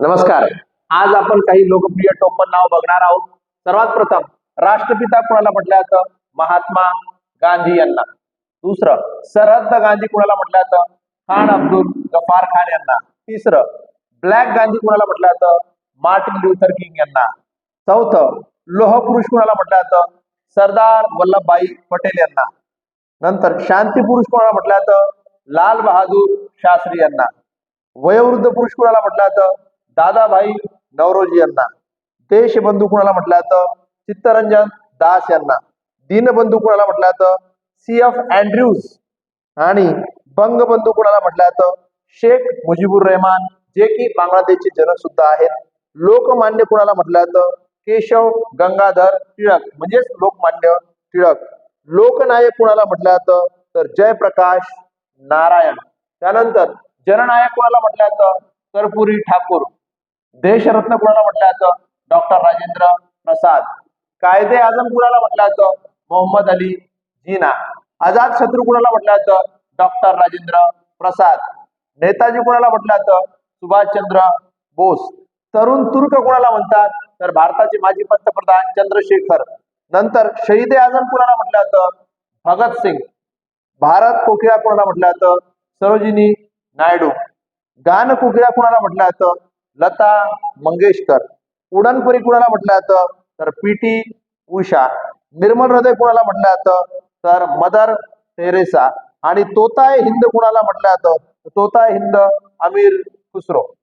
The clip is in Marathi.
नमस्कार. आज आपण काही लोकप्रिय टोपण नाव बघणार आहोत. सर्वात प्रथम राष्ट्रपिता कुणाला म्हटलं जातं? महात्मा गांधी यांना. दुसरं सरहद्द गांधी कुणाला म्हटलं जातं? खान अब्दुल गफार खान यांना. तिसरं ब्लॅक गांधी कुणाला म्हटलं जातं? मार्टिन ल्युथर किंग यांना. चौथं लोह पुरुष कुणाला म्हटलं जातं? सरदार वल्लभभाई पटेल यांना. नंतर शांती पुरुष कोणाला म्हटलं जातं? लाल बहादूर शास्त्री यांना. वयोवृद्ध पुरुष कुणाला म्हटलं जातं? दादाभाई नवरोजी यांना. देशबंधू कुणाला म्हटलं जातं? चित्तरंजन दास यांना. दीनबंधू कुणाला म्हटलं जातं? सी एफ अँड्र्यूज आणि बंगबंधू कुणाला म्हटलं जातं? शेख मुजीबुर रहमान जे की बांगलादेशचे जनक सुद्धा आहेत. लोकमान्य कुणाला म्हटलं जातं? केशव गंगाधर टिळक म्हणजेच लोकमान्य टिळक. लोकनायक कुणाला म्हटलं जातं? तर जयप्रकाश नारायण. त्यानंतर जननायक कुणाला म्हटलं जातं? कर्पुरी ठाकूर. देशरत्न कुणाला म्हटलं जातं? डॉक्टर राजेंद्र प्रसाद. कायदे आजम कुणाला म्हटलं जातं? मोहम्मद अली जिना. आझाद शत्रू कुणाला म्हटलं जातं? डॉक्टर राजेंद्र प्रसाद. नेताजी कुणाला म्हटलं जातं? सुभाषचंद्र बोस. तरुण तुर्क कुणाला म्हणतात? तर भारताचे माजी पंतप्रधान चंद्रशेखर. नंतर शहीद आझम कुणाला म्हटलं जातं? भगतसिंग भारत कोकिळा कुणाला म्हटलं जातं? सरोजिनी नायडू. गान कोकिळा कुणाला म्हटलं जातं? लता मंगेशकर. उडणपरी कुणाला म्हटलं जातं? तर पी टी उषा. निर्मल हृदय कुणाला म्हटलं जातं? तर मदर टेरेसा. आणि तोताय हिंद कुणाला म्हटलं जातं? तोताय हिंद अमीर खुसरो.